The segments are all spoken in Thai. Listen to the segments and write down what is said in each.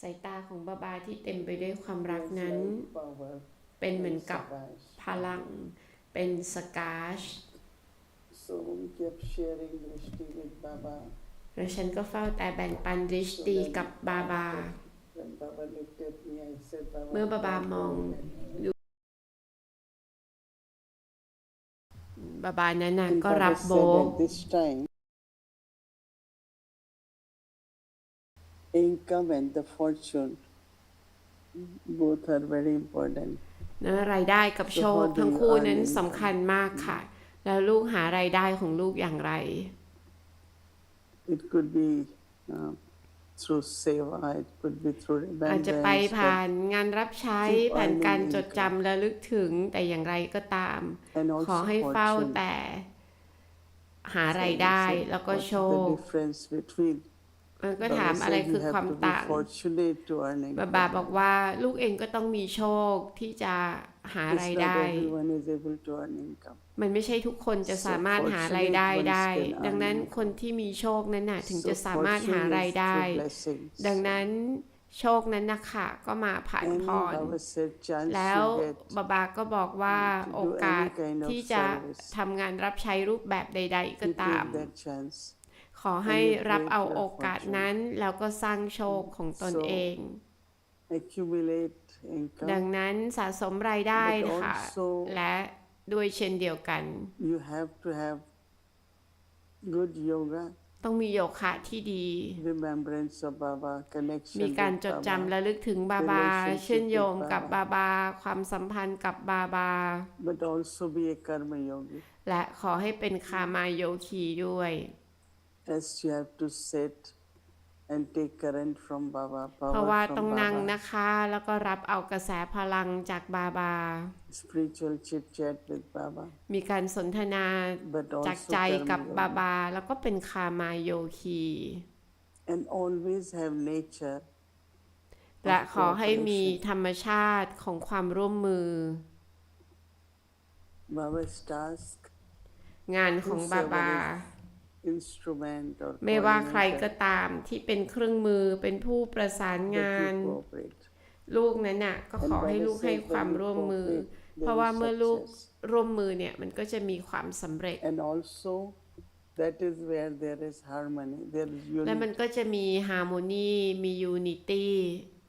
สายตาของบาบาที่เต็มไปด้วยความรักนั้น เป็นเหมือนกับพลัง เป็นสกาชแล้วฉันก็เฝ้าแต่แบ่งปันริชตีกับบาบา เมื่อบาบามองดูบาบานั้นก็รับโบ income and the fortune, both are very important. นะรายได้กับโชคทั้งคู่นั้นสำคัญมากค่ะ แล้วลูกหารายได้ของลูกอย่างไร It could be uh, through seva, it could be through อาจจะไป remembrance, ผ่า but- นงานรับใช้ Keep ผ่าน earning การจด income. จำและลึกถึงแต่อย่างไรก็ตาม and ขอ also ให้เฝ้า fortune. แต่ หาราย So ได้ we said, แล้วก็ what's โช the ค difference between มันก็ Baba ถามอะไร said คื you อ have ความ to be ต่าง fortunate to earn บา income. บาบอกว่าลูกเองก็ต้องมีโชคที่จะหา It's ราย not ได้ everyone is able to earn income. มันไม่ใช่ทุกคนจะ So สามารถหารายได้ fortunate ones ได้ can earn ดังนั้น income. คนที่มีโชคนั้นน่ะถึง So จะสามารถหา fortune ราย is ได้ through blessings. ดังนั้นโชคนั้นนะคะก็มาผ่าน And พร Baba said chance แล้ว you get บาบาก็บอกว่า to do โอกาส any kind of ที่จะ service. ทำงานรับใช้รูปแบบใด ๆ ก็ you ตาม take that chance. ขอให้ and you รับ create เอา your โอกาส fortune. นั้น แล้วก็สร้างโชคของตน So เอง Accumulate ดัง income. นั้นสะสมรายได้ But นะคะ also และด้วยเช่นเดียวกัน you have to have good yoga, ต้องมีโยคะที่ดี remembrance of Baba, connection มีการ with จด Baba. จำและลึกถึงบาบา Relationship เชื่อมโยง with กับบาบา ความสัมพันธ์กับบาบา but also be a karma yogi. และขอให้เป็นคามาโยคีด้วย As you have to sit and take current from Baba, เพราะ power ว่าต้อง from นั่ง Baba, นะคะ แล้วก็รับเอากระแสพลังจากบาบา spiritual chit chat with Baba, มีการสนทนา but จาก also ใจ karma กับบา yogi. บา แล้วก็เป็นคามาโยคี And always have nature. และ of ขอให้มี cooperation. ธรรมชาติของความร่วมมือ Baba's task, งานของบาบา instrument or ไม่ว่าใครก็ coordinator ตามที่เป็นเครื่องมือเป็นผู้ประสานงาน that you cooperate. ลูกนั้นน่ะก็ And ขอให้ Baba ลูกให้ said ความ when you ร่วมมือ cooperate, เพราะ there ว่า is เมื่อลูก success. ร่วมมือเนี่ยมันก็จะมีความสำเร็จ And also, that is where there is harmony, there is และมัน unity. ก็จะมีฮาร์โมนีมียูนิตี้ Baba says some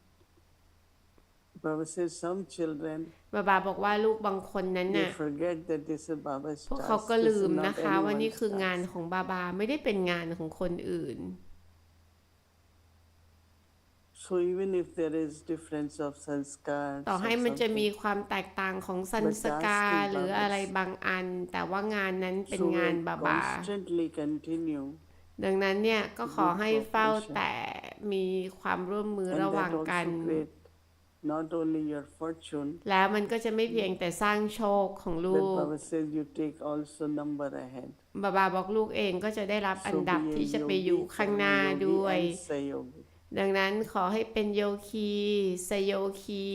children, บาบาบอกว่าลูกบางคนนั้น they น่ะ forget that this is Baba's พวกเขา task. ก็ This ลื is ม not นะคะว่านี่ anyone's คืองาน task. ของบาบาไม่ได้เป็นงานของคนอื่น So even if there is difference of sanskar, ต่อให้มันจะมีความแตกต่างของสันสกา But task is หรือ Baba's อะไรบางอัน แต่ว่างานนั้นเป็น so งาน we'll บาบา constantly continue ดังนั้นเนี่ยก็ขอให้เฝ้า cooperation แต่มีความร่วมมือ and ระหว่าง that กัน also create not only your fortune, แล้วมันก็จะไม่เพียงแต่สร้างโชคของลู but ก Baba says you take also number ahead. บาบาบอกลูกเองก็จะได้รับอัน So ดับ be a ที่จะไป yogi, อยู่ข้างหน้า karma yogi ด้วย and sayogi. ดังนั้นขอให้เป็นโยคีสโยคี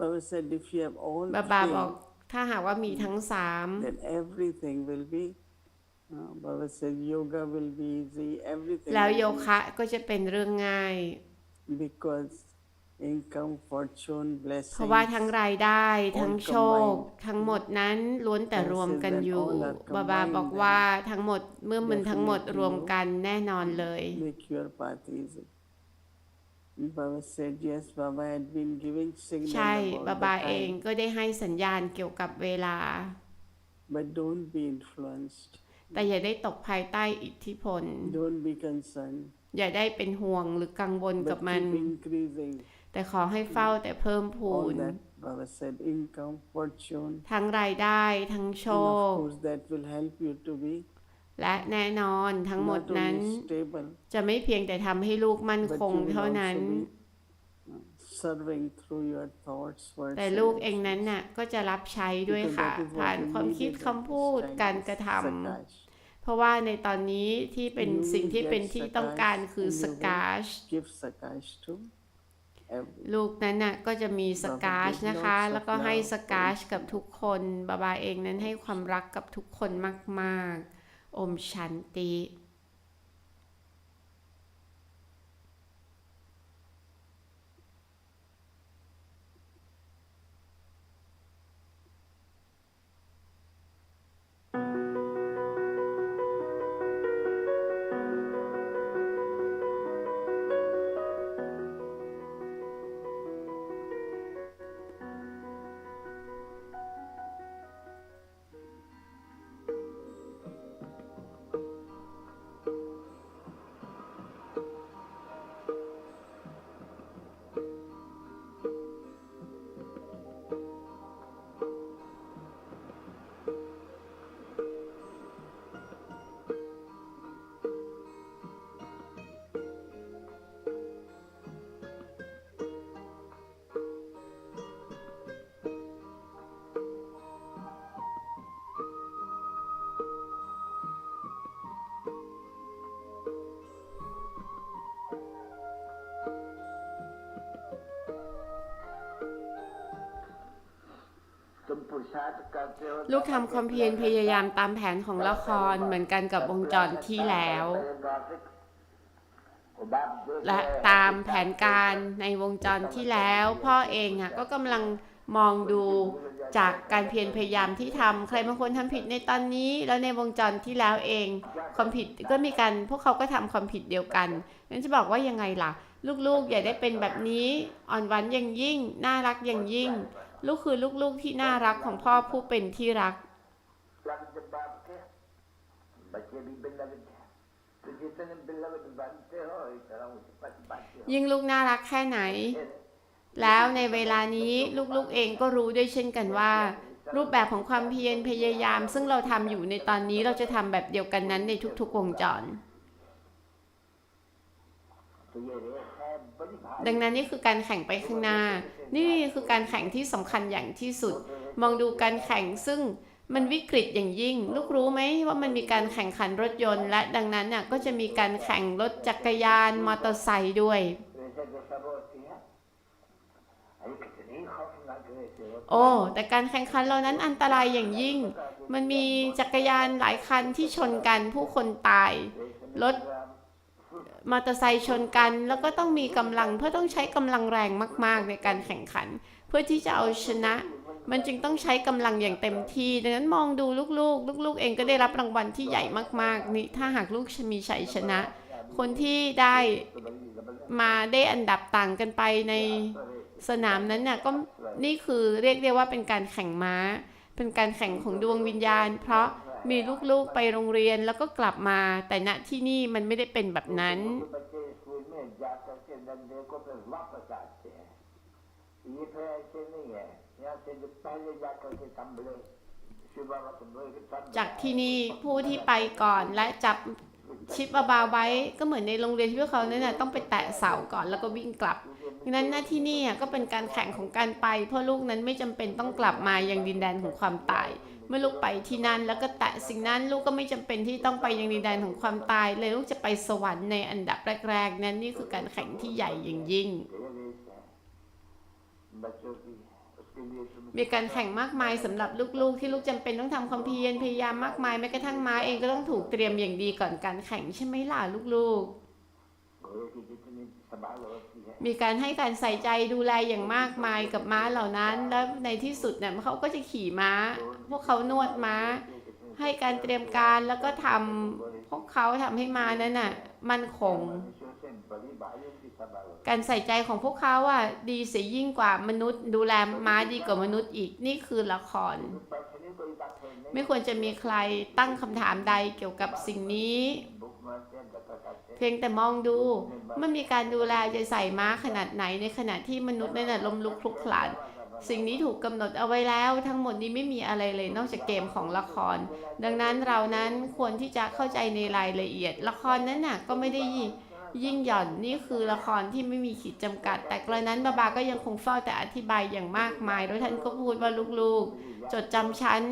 Baba said if you have all บาบาบอก three, ถ้าหากว่ามีทั้งสาม then everything will be. Uh, Baba said yoga will be easy. Everything. แล้ว will โย be คะก็จะเป็นเรื่องง่าย because income, fortune, เพ blessing. ราะว่าทั้งรายได้ทั้งโชค combined ทั้งหมดนั้นล้วนแต่รวมกันอยู่ All are บาบา combined บอกว่าทั้งหมดเมื่อมันทั้งหมด Definitely รวมกันแน่นอนเลย make your path easy. Baba said yes. Baba had been giving signal ใช่ about บา the บาเอง time, ก็ได้ให้สัญญาณเกี่ยวกับเวลา but don't be influenced. แต่อย่าได้ตกภายใต้อิทธิพล Don't be concerned. อย่าได้เป็นห่วงหรือกังวลกับ But มัน keep increasing แต่ขอให้เฝ้าแต่เพิ่มพู all น that. Baba said income, fortune, ทั้งรายได้ทั้งโช and ค of course that will help you to be และแน่นอนทั้งหมด not นั้น only stable, จะไม่เพียงแต่ทำให้ลูกมั่น but คง you will เท่านั้น also be uh, serving through your thoughts, words, แต่ and ลูกเอง actions. นั้นน่ะก็จะรับใช้ด้วย Because ค่ะ that is what ผ่าน we ความคิด needed คำพูด at this การ time, กระท Sakash. ำเพราะว่าในตอนนี้ที่เป็น You สิ่งที่ get เป็นที่ต้องการคือ Sakash ส and you will กาช ลูกนั้นน่ะก็จะมีสกาชนะคะ lots of แล้วก็ให้ love สกาช for กับทุกคนบาบาเองนั้นให้ความรักกับทุกคนมาก ๆ อมชันติ ลูกทำความเพียรพยายามตามแผนของละครเหมือนกันกับวงจรที่แล้ว และตามแผนการในวงจรที่แล้ว พ่อเองอะก็กำลังมองดูจากการเพียรพยายามที่ทำใครบางคนทำผิดในตอนนี้ แล้วในวงจรที่แล้วเอง ความผิดก็มีการพวกเขาก็ทำความผิดเดียวกันนั้นจะบอกว่ายังไงล่ะ ลูกๆ อย่าได้เป็นแบบนี้อ่อนหวานอย่างยิ่ง น่ารักอย่างยิ่ง ลูกคือลูกๆที่น่ารักของพ่อผู้เป็นที่รัก ยิ่งลูกน่ารักแค่ไหน แล้วในเวลานี้ลูกๆเองก็รู้ด้วยเช่นกันว่า รูปแบบของความเพียรพยายาม ซึ่งเราทำอยู่ในตอนนี้เราจะทำแบบเดียวกันนั้นในทุกๆวงจรดังนั้นนี่คือการแข่งไปข้างหน้า นี่คือการแข่งที่สำคัญอย่างที่สุด มองดูการแข่งซึ่งมันวิกฤตอย่างยิ่ง ลูกรู้ไหมว่ามันมีการแข่งขันรถยนต์ และดังนั้นเนี่ยก็จะมีการแข่งรถจักรยานมอเตอร์ไซค์ด้วย โอ้แต่การแข่งขันเหล่านั้นอันตรายอย่างยิ่ง มันมีจักรยานหลายคันที่ชนกันผู้คนตายรถ มอเตอร์ไซค์ชนกัน แล้วก็ต้องมีกำลังเพื่อต้องใช้กำลังแรงมาก ๆ ในการแข่งขัน เพื่อที่จะเอาชนะ มันจึงต้องใช้กำลังอย่างเต็มที่ ดังนั้นมองดูลูกๆ ลูกๆ เองก็ได้รับรางวัลที่ใหญ่มากๆนี่ถ้าหากลูกมีชัยชนะ คนที่ได้มาได้อันดับต่างกันไปในสนามนั้นน่ะก็นี่คือเรียกได้ว่าเป็นการแข่งม้า เป็นการแข่งของดวงวิญญาณ เพราะ มีลูกๆไปโรงเรียนแล้วก็กลับมา แต่ณที่นี่มันไม่ได้เป็นแบบนั้น จากที่นี่ผู้ที่ไปก่อนและจับชิปบาไว้ก็เหมือนในโรงเรียนที่พวกเขาเนี่ะต้องไปแตะเสาก่อนแล้วก็วิ่งกลับนั้นหน้าที่นี่ก็เป็นการแข่งของการไป เพื่อลูกนั้นไม่จำเป็นต้องกลับมายังดินแดนของความตาย เมื่อลูกไปที่นั่นแล้วก็แตะสิ่งนั้นลูกก็ไม่จำเป็นที่ต้องไปยังดินแดนของความตาย เลยลูกจะไปสวรรค์ในอันดับแรกๆ นั้นนี่คือการแข่งที่ใหญ่อย่างยิ่ง มีการแข่งมากมายสำหรับลูกๆ ที่ลูกจำเป็นต้องทำความเพียรพยายามมากมายแม้กระทั่งม้าเองก็ต้องถูกเตรียมอย่างดีก่อนการแข่งใช่ไหมล่ะลูกๆ มีการให้การใส่ใจดูแลอย่างมากมายกับม้าเหล่านั้น แล้วในที่สุดเนี่ยเขาก็จะขี่ม้า พวกเขานวดม้า ให้การเตรียมการแล้วก็ทำพวกเขาทำให้ม้านั้นน่ะมันคง การใส่ใจของพวกเขาอะดีเสียยิ่งกว่ามนุษย์ ดูแลม้าดีกว่ามนุษย์อีกนี่คือละคร ไม่ควรจะมีใครตั้งคำถามใดเกี่ยวกับสิ่งนี้ เพียงแต่มองดูไม่มีการดูแลจะใส่ม้าขนาดไหนในขณะที่มนุษย์นั่นลมลุกคลุกคลาน สิ่งนี้ถูกกำหนดเอาไว้แล้วทั้งหมดนี้ไม่มีอะไรเลยนอกจากเกมของละคร ดังนั้นเรานั้นควรที่จะเข้าใจในรายละเอียด ละครนั้นน่ะก็ไม่ได้ยิ่งหย่อนนี่คือละครที่ไม่มีขีดจำกัด แต่กระนั้นบาบาก็ยังคงเฝ้าแต่อธิบายอย่างมากมายโดยท่านก็พูดว่าลูกๆ จดจำฉัน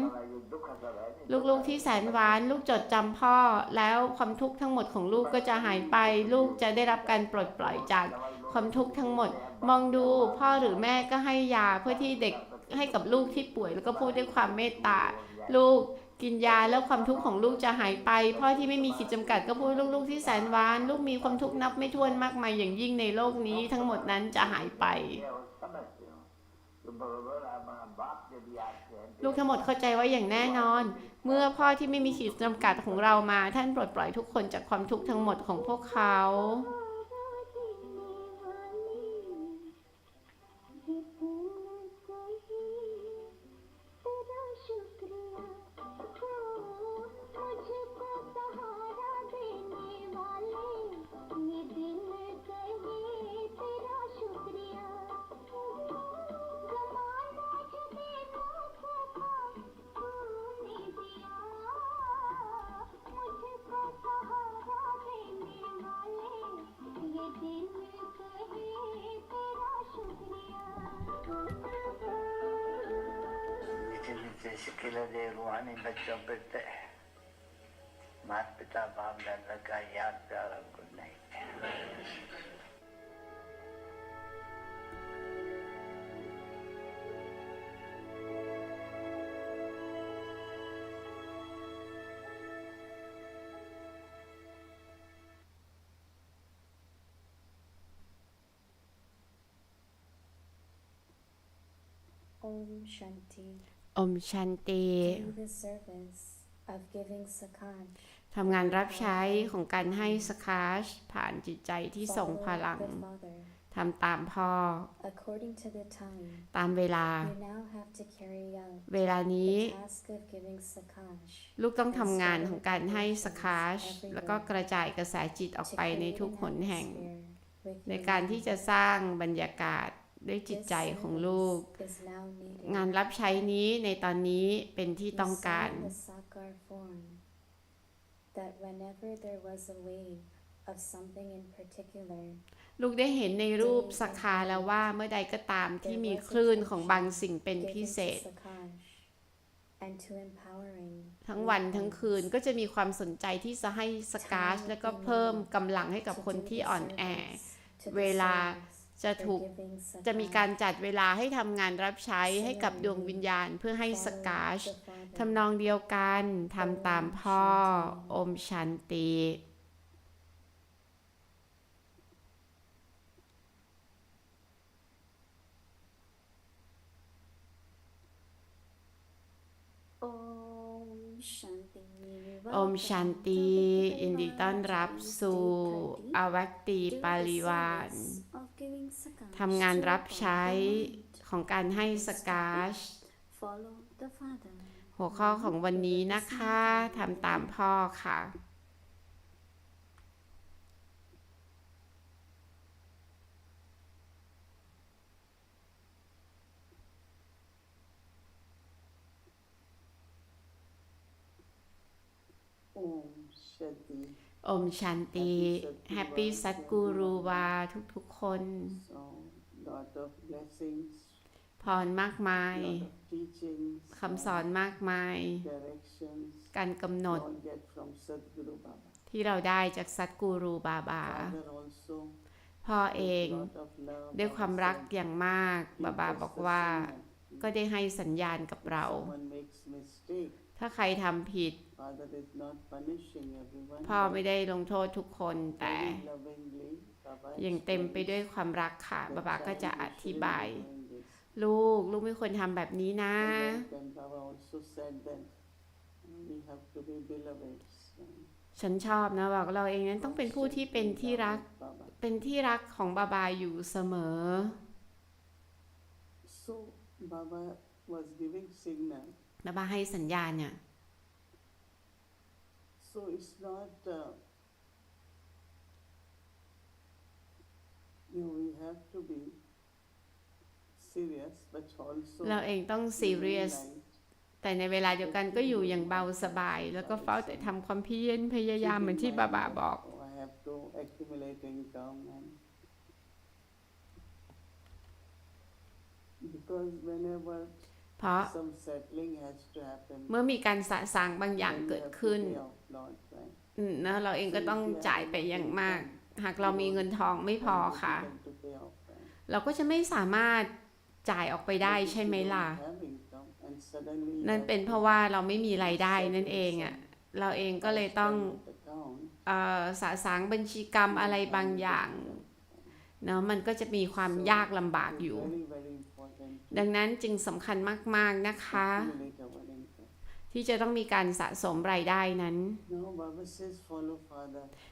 ลูกๆที่แสนหวาน ลูกจดจำพ่อ แล้วความทุกข์ทั้งหมดของลูกก็จะหายไป ลูกจะได้รับการปลดปล่อยจากความทุกข์ทั้งหมด มองดูพ่อหรือแม่ก็ให้ยาเพื่อที่เด็กให้กับลูกที่ป่วยแล้วก็พูดด้วยความเมตตา ลูกกินยาแล้วความทุกข์ของลูกจะหายไป พ่อที่ไม่มีขีดจำกัดก็พูดลูกๆที่แสนหวาน ลูกมีความทุกข์นับไม่ถ้วนมากมายอย่างยิ่งในโลกนี้ ทั้งหมดนั้นจะหายไปลูกทั้งหมดเข้าใจไว้อย่างแน่นอน เมื่อพ่อที่ไม่มีขีดจำกัดของเรามา ท่านปลดปล่อยทุกคนจากความทุกข์ทั้งหมดของพวกเขา सिलसिले रूहानी बच्चों पर माता पिता बाप दादा का याद प्यार हमको नहीं ओम शांति। อมชันติ Do the service of giving sakaj. ทำงานรับใช้ของการให้สคาชผ่านจิตใจที่ทรงพ Follow ลัง the Father. ทำตามพ่อ According to the time, ตามเวลา you now have to carry out เวลานี้ the task of giving sakaj. ลูกต้องทำงานของการให้สคาชแล้วก็กระจายกระแสจิตออก To ไปใน create ทุก an หนแห่ง atmosphere with ใน your การที่ love. จะสร้างบรรยากาศ ด้วยจิตใจของลูก งานรับใช้นี้ในตอนนี้เป็นที่ต้องการ Of something particular, ลูกได้เห็นในรูปสคาแล้วว่าเมื่อใดก็ตามที่มีคลื่นของบางสิ่งเป็นพิเศษ ทั้งวันทั้งคืนก็จะมีความสนใจที่จะให้สกาชแล้วก็เพิ่มกำลังให้กับคนที่อ่อนแอ เวลา จะถูกจะมีการจัดเวลาให้ทำงานรับใช้ให้กับดวงวิญญาณเพื่อให้สกาชทำนองเดียวกันทำตามพ่อ อมชันติ Om Shanti อมชันติยินดีต้อนรับสู่อวัตติปาริวาน ทำงานรับใช้ของการให้สกาช Follow the Father หัวข้อของวันนี้นะคะทำตามพ่อค่ะ Om Shanti. อมชันติแฮปปี้สัตกูรูวาทุกๆคน So, lot of blessings, พรมากมาย lot of teachings, คำสอนมากมาย directions, การกำหนด all get from Sadhguru Baba. ที่เราได้จากสัตกูรูบาบา Father also, พ่อเอง lot of love. ด้วยความรัก Baba อย่างมาก said, บาบา "Give us บอก the ว่า signal. ก็ได้ให้สัญญาณกับเรา Someone makes mistake. ถ้าใครทำผิด Father is not punishing everyone. พ่อ but ไม่ได้ลงโทษทุกคนแต่ very lovingly, Baba ยังเต็มไป explains ด้วยความรักค่ะ that บาบาก็ child, จะ you อ shouldn't ธิ be บาย doing this. ลูกลูกไม่ควรทำแบบนี้นะ And then Baba also said that we have to be beloveds. ฉันชอบนะบอกเราเองนั้นต้องเป็นผู้ที่เป็นที่รัก Baba. เป็นที่รักของบาบาอยู่เสมอ So Baba was giving signal. บาบาให้สัญญาณเนี่ย So it's not, uh, you know, we have to be serious, but also เราเองต้องซีเรียส light. แต่ในเวลาเดียวกันก็อยู่อย่างเบาสบาย แล้วก็เฝ้าแต่ทำความเพียรพยายามเหมือนที่บาบาบอก Oh, I have to accumulate income and because whenever เพราะ some settling has to happen, เมื่อมีการสะสางบางอย่าง then we เกิด have to ขึ้น pay off lot, right? อืมนะเราเองก็ต้องจ่ายไปอย่างมาก หากเรามีเงินทองไม่พอค่ะ Then we have to pay off, right? เราก็จะไม่สามารถจ่ายออกไปได้ But if ใช่ไหม you don't ล่ะ have income and suddenly you นั่น have เป็น to เพราะว่าเราไม่มีรายได้นั่นเอง settle อะ some เราเองก็เลยต้อง outstanding account, เอ่อสะสางบัญชีกรรมอะไรบางอย่างเนาะมันก็จะมีความยากลำบากอยู่ very, very important to ดังนั้นจึงสำคัญมาก ๆ นะคะ ที่จะต้องมีการสะสมรายได้นั้น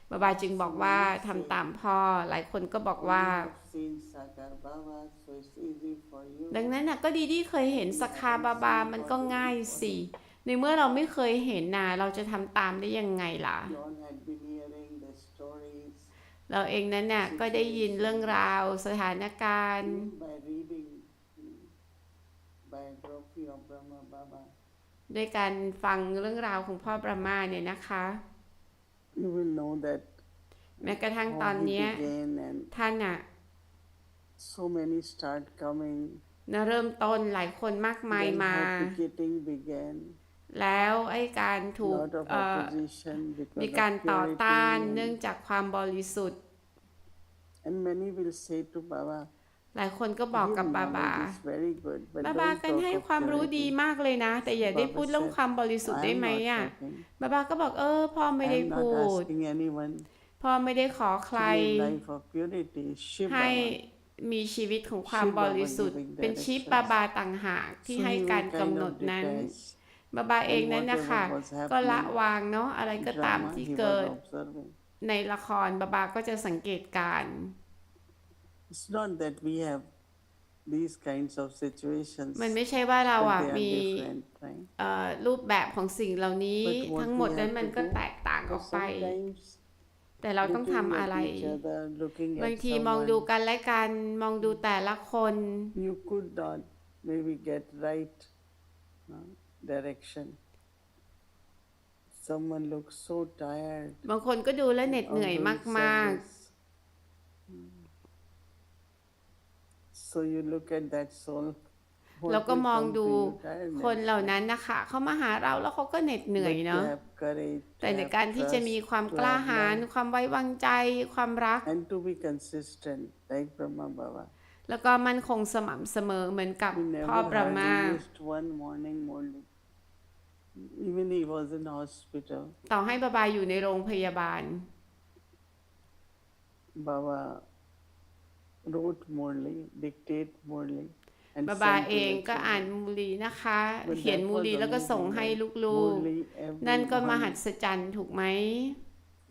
บาบาจึงบอกว่าทำตามพ่อ หลายคนก็บอกว่า ดังนั้นน่ะก็ดีที่เคยเห็นสคาบาบามันก็ง่ายสิ ในเมื่อเราไม่เคยเห็นนะเราจะทำตามได้ยังไงล่ะเราเองนั้นน่ะก็ได้ยินเรื่องราวสถานการณ์ by reading mm, biography of Brahma Baba. ด้วยการฟังเรื่องราวของพ่อประมาเนี่ยนะคะ You will know that แม้กระทั่งตอน how he เนี้ย began and ท่านน่ะ so many start coming. นะเริ่มต้นหลายคนมากมาย Then มา how picketing began. แล้วไอ้การถูก lot of เอ่อ opposition because มี of การต่อ purity ต้าน and- เนื่องจากความบริสุทธิ์ And many will say to Baba, หลายคนก็บอก "Your กับบาบา knowledge is very good, but บา don't บากัน talk ให้ of ความรู้ purity." ดีมากเลยนะ แต่อย่าได้พูดเรื่องความบริสุทธิ์ได้ I'm ไหม not อะ talking. บาบาก็บอกเออพ่อไม่ได้ I'm พู not ด asking anyone พ่อไม่ได้ขอใค to ร live life of purity. Shiv ให้ Baba. มีชีวิตของความ Shiva บริสุทธิ์ giving เป็นชิป directions บาบาต่างหากที่ So ให้ you การ were กำ kind หน of ดนั้น detached. บาบาเองนั้นนะคะ whatever was happening, ก็ละวางเนาะอะไรก็ตาม Drama ที่ he เกิด was observing. ในละครบาบาก็จะสังเกตการณ์ It's not that we have these kinds of situations. มันไม่ใช่ว่าเรา but อะ they are มี different, right? เอ่อรูปแบบของสิ่งเหล่านี้ But what ทั้งหมด we นั้น have มัน to ก็ do แตกต่างอ So อกไป sometimes แต่เราต้อง looking ทำ at อะไร each other, looking บาง at ทีมองดู someone, กันและกันมองดูแต่ละคน you could not maybe get right uh, direction. Someone looks so tired. บางคนก็ดูแลวเหน็ดเหนื่อย on doing มาก service. So you look at that soul. ๆแล้วก็ what will มอง come ดู to you, tiredness, คนเหล่านั้นนะคะเขามาหาเราแล้วเขาก็เหน็ดเหนื่อย but to เนาะ have courage, to แต่ใน have การที่จะ trust, มีความ to กล้า have หาญ love, ความไว้วางใจ ความรัก and to be consistent like Brahma Baba. แล้วก็มั่นคงสม่ำเสมอเหมือนกับ He never พ่อประมา hardly missed one morning only. Even he was in hospital. ต่อให้บาบาอยู่ในโรงพยาบาล Baba wrote morely, dictate morely. and บาบา sent to เอง the ก็อ่าน children. มูลีนะคะ But เขียน that มู was ลีแล้วก็ส่ง amazing, ให้ right? ลูก Morely ๆนั่นก็ every มหั morning. ศจรรย์ถูกไหม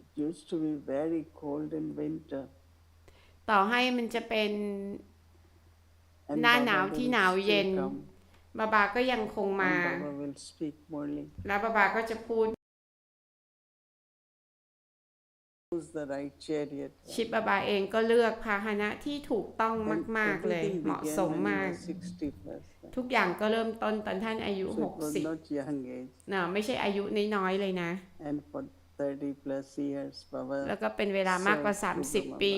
It used to be very cold in winter. ต่อให้มันจะเป็น And หน้า Baba หนาว will ที่หนาว still เย็น come, บาบาก็ยังคงมา and Baba will speak morely. แล้วบาบาก็จะพูด ชิปบาบาเองก็เลือกพาหนะที่ถูกต้อง And มาก ๆ เลย everything เหมาะ began สม when he มาก was 60 plus. right? ทุกอย่างก็เริ่มต้นตอนท่านอายุ So it was 60 not young age. นะไม่ใช่อายุน้อยๆเลยนะ And for 30 plus years, Baba แล้วก็เป็นเวลามากกว่า served to 30 Brahma ปี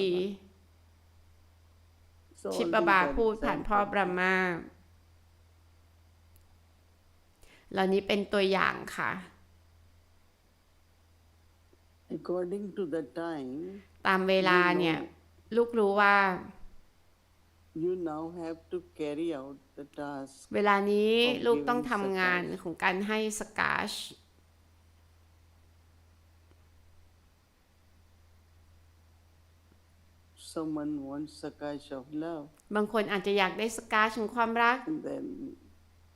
So ชิป all บาบา these are พูดผ่านพ่อบร examples. หมาเหล่านี้เป็นตัวอย่างค่ะ According to the time, ตามเวลาเนี่ย ลูกรู้ว่า you now have to carry out the task. เวลานี้ของลูกต้อง giving ทำงาน sakash ของการให้สกาช Someone wants sakash of love, บางคนอาจจะอยากได้สกาชของความรัก and then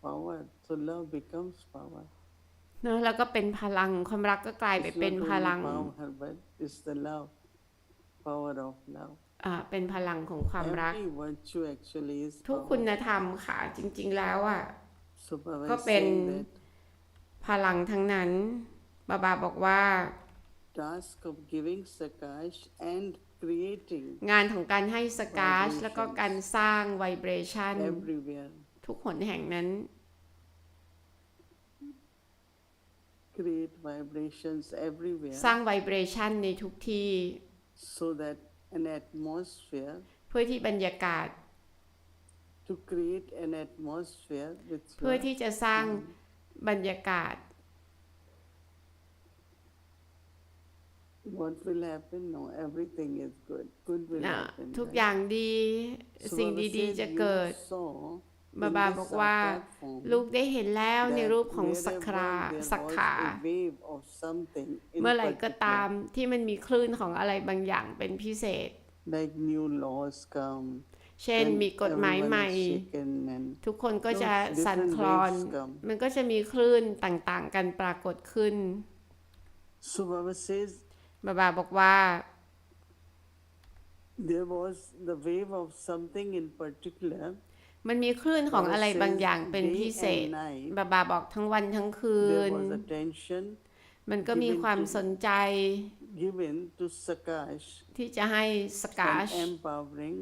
power. So love becomes power. เนอะแล้วก็เป็นพลังความรักก็กลายไป It's เป็น not พ only ลัง power, but it's the love, power of love. อ่าเป็นพลังของความรัก Every virtue actually is ทุก power. คุณธรรมค่ะ จริง ๆ แล้วอะ So Baba ก็ is เป็น saying that พลังทั้งนั้นบาบาบอกว่า task of giving sakash and creating งานของการให้สกาชแล้วก็การสร้างไวเบรชัน everywhere, ทุกหนแห่งนั้น create vibrations everywhere, สร้างไวเบรชันในทุกที่ so that an atmosphere เพื่อที่บรรยากาศ to create an atmosphere with เพื่อ your ที่จะสร้างบรรยากาศ what will happen? No, everything is good. Good will นะ happen. ทุก right? อย่างดี So สิ่ง Baba ดี says, ๆจะ "You เกิด saw บา in บา the บอกว่า Sakar form ลูกได้เห็นแล้วใน that รูปของสัก wherever ครา there สัก was ขา a wave of something in เมื่อไหร่ก็ตาม particular, ที่มันมีคลื่นของอะไรบางอย่างเป็นพิเศษ like new laws come เช่น and มีกฎหมาย everyone ใหม่ is shaken and ทุกคนก็จะ Those สั่น different คลอน waves come มันก็จะมีคลื่นต่างๆ กันปรากฏขึ้น so Baba says บาบาบอกว่า there was the wave of something in particular มันมีคลื่นของอะไรบางอย่างเป็นพิเศษ Day and night, บาบาบอกทั้งวันทั้งคื there น was attention มันก็มีความสนใจ given to Sakash ที่จะให้สกา and ช empowering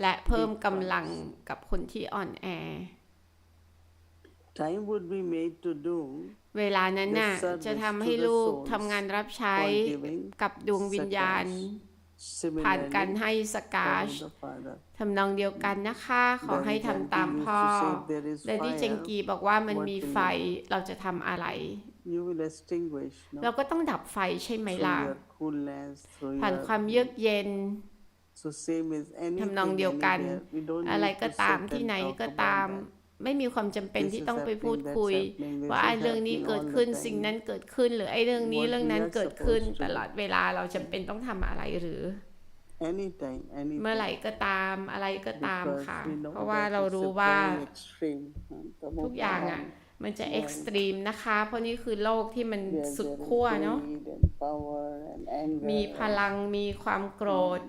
และเพิ่มกำลังกับคนที่อ่อนแอ time would be made to do เวลานั้นน่ะ The service จะทำให้ to the ลูก souls ทำงานรับใช้ for giving กับดวงวิญญาณ Sakash ผ่านการ similarly ให้สกาช follow the Father ทำนองเดียวกันนะคะ ขอให้ทำตาม Daddy พ่อ used to say, "There is และที่เจง fire, กีบอกว่ามัน what มี will ไฟเราจะทำอะไร you will extinguish no? เราก็ต้องดับไฟใช่ไหม through ล่ะ your coolness through ผ่าน your ความเยือกเย็น so same as ทำนอง anything เดียวกัน anywhere we don't อะไร need ก็ to ตาม sit ที่ and ไหน talk ก็ about ตาม that. ไม่มีความจำเป็น This ที่ is ต้องไปพูด happening, คุย that's happening, this ว่า is อะเรื่องนี้ happening เกิด all the ขึ้น time. สิ่งนั้นเกิดขึ้น หรือไอ้เรื่องนี้ What เรื่องนั้น we are เกิดขึ้น supposed to ตลอดเวลาเราจำเป็นต้องทำอะไรหรือ anytime, anytime. เมื่อไหร่ก็ตามอะไรก็ตาม Because ค่ะ we know เพราะว่า that เรา it's a รู้ว่า very extreme, huh? ทุกอย่างอะ มันจะเอ็กซ์ตรีมนะคะ เพราะนี่คือโลกที่มัน Where สุด there is ขั้วเนาะ greed and power and anger มีพลังมีความโกรธ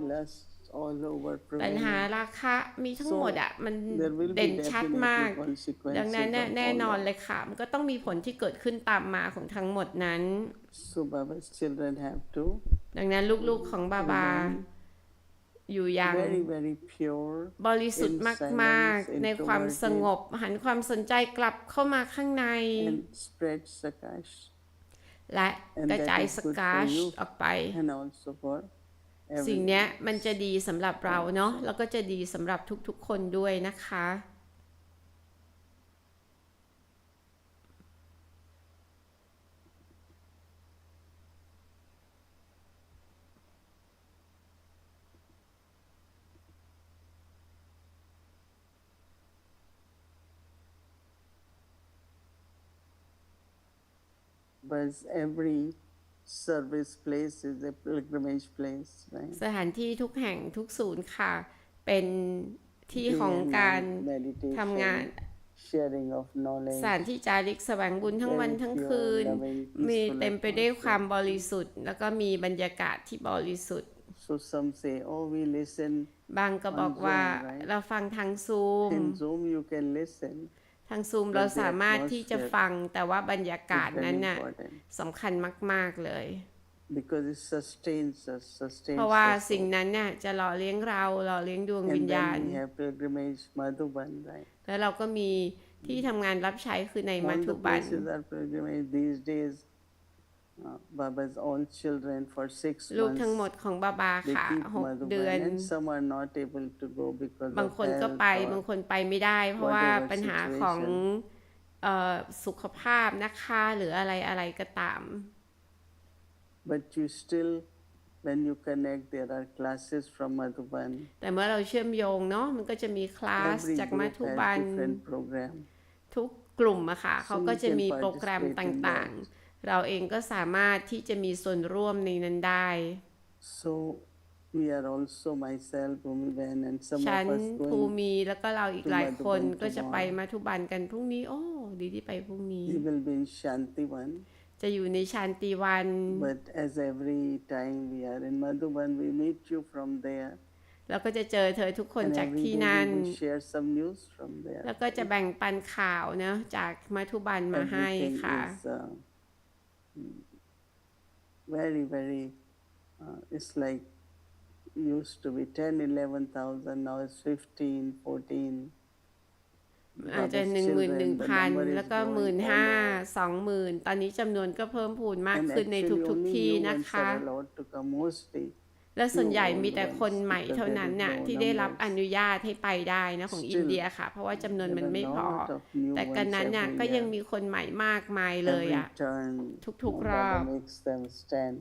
and lust all over ตัณหา prevalent. ราคะมีทั้งหมดอะมัน There will เด่ be นชัด definitely มาก consequences ดังนั้นน่ะ of แน่ all นอน that. เลยค่ะ มันก็ต้องมีผลที่เกิดขึ้นตามมาของทั้งหมดนั้น So Baba's children have to ดังนั้นลูกๆของบาบา อยู่อย่าง very, very pure บริสุทธิ์ in มาก silence, ๆในความสงบ หันความสนใจกลับเข้ามาข้างใน and spread sakash และ And กระจาย that is ส good กา for ช you ออกไป and also for สิ่ง everyone. เนี้ยมันจะดีสำหรับเราเนาะแล้วก็จะดีสำหรับทุกๆคนด้วยนะคะ But every service place is a pilgrimage place, right? สถานที่ทุกแห่งทุกศูนย์ค่ะ เป็นที่ของ Day and การ night meditation, ทำงาน sharing of knowledge, สถานที่จาริกแสวงบุญทั้งวันทั้งคืน มีเต็มไปด้วยความบริสุทธิ์ แล้วก็มีบรรยากาศที่บริสุทธิ์ So some say, oh, we listen บางก็บอกว่า On Zoom, right? เราฟังทางซูม in Zoom. You can listen. ทางซูม But เรา the สามารถที่จะ atmosphere ฟังแต่ว่าบรรยากาศ It's นั้น very น่ะ important สำคัญมาก ๆ เลย because it sustains us, sustains เพราะว่า us สิ่ง all. นั้นน่ะจะหล่อเลี้ยงเราหล่อเลี้ยงดวงวิญ And ญาณ then we have pilgrimage Madhuban, right? แล้วเราก็มีที่ทำงานรับใช้คือในมั All ทุ the บัน places are pilgrimage these days. Uh, Baba's all children for six ลูกทั้งหม months ดของบาบา they ค่ะ keep หกเดือน Madhuban, and some are not able to go because บาง of คนก็ health ไป or บางคนไปไม่ได้ เพราะว่า whatever ปัญหาของ situation เอ่อสุขภาพนะคะหรืออะไรอะไรก็ตาม But you still, when you connect, there are classes from Madhuban. แต่เมื่อเราเชื่อมโยงเนาะมันก็จะมีคลาส Every จากมั group ทุ has บัน different program. ทุกกลุ่มอะค่ะ เขาก็จะมี can โปรแกรม participate in ต่างๆ เราเองก็สามารถที่จะมีส่วนร่วมในนั้นได้ So we are also myself, Bhumiben, and some ฉัน of us ภู going. มีแล้วก็เราอีก to หลายคน Madhuban ก็จะไป tomorrow มาทุบันกันพรุ่งนี้ โอ้ ดีที่ไปพรุ่งนี้ We will be in Shantivan. จะอยู่ในชานติวัน But as every time we are in Madhuban, we meet you from there. แล้วก็จะเจอเธอทุกคน And จาก every ที่ day นั่น we will share some news from there. แล้วก็จะแบ่งปันข่าวเนอะจากมัทุบันมาให้ Everything ค่ะ is uh, mm, very, very, uh, it's like used to be 10, 11,000, now it's 15, 14. อาจจะ Baba's หนึ่งหมื่น children, หนึ่ง the พัน number is แล้วก็ growing หมื่น all ห้า over. สองหมื่นตอนนี้จำนวนก็เพิ่มพูนมาก And ขึ้นใน actually ทุก only ๆที่ new นะ ones คะ are allowed to come mostly. และส่วนใหญ่ new มีแต่ ones คนใหม่ because เท่า there นั้น is น่ะ no ที่ได้รับ numbers. อนุญาตให้ไปได้นะของ Still, อินเดียค่ะ เพราะว่าจำนวน There มัน are ไม่พอ lot of new แต่กัน ones นั้นน่ะ every ก็ยัง year. มีคนใหม่มากมายเลย Every อะ turn, ทุก uh, ๆรอบ Baba makes them stand.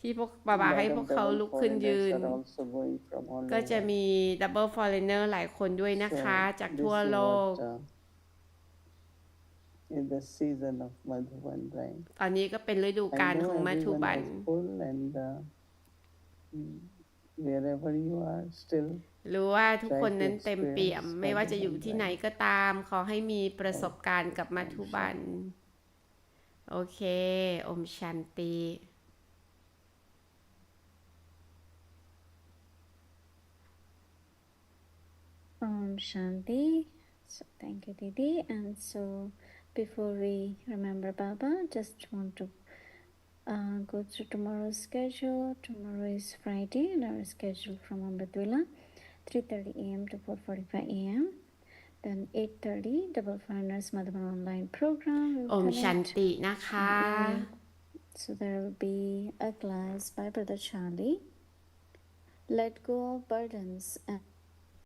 ที่พวกบาบาให้พวกเขาลุกขึ้นยืน Foreigners are also going from all ก็จะ over. มีดับเบิลฟอร์เรนเนอร์หลายคนด้วยนะคะ So จาก this ทั่ว is โลก what, uh, in the season of Madhuban, right? ตอนนี้ก็เป็นฤดู I กาล know ของมัทุบัน รู้ว่าทุกคนนั้นเต็มเปี่ยม ไม่ว่าจะอยู่ที่ไหนก็ตาม ขอให้มีประสบการณ์กับมัทุบัน โอเค อมชันตี Om Shanti. So thank you, Didi. And so before we remember Baba, just want to uh, go through tomorrow's schedule. Tomorrow is Friday and our schedule from Amritwila 3.30 a.m. to 4.45 a.m. Then 8.30 Double finders, Madhavan Online Program. Om Shanti Naka. So there will be a class by Brother Charlie. Let go of burdens and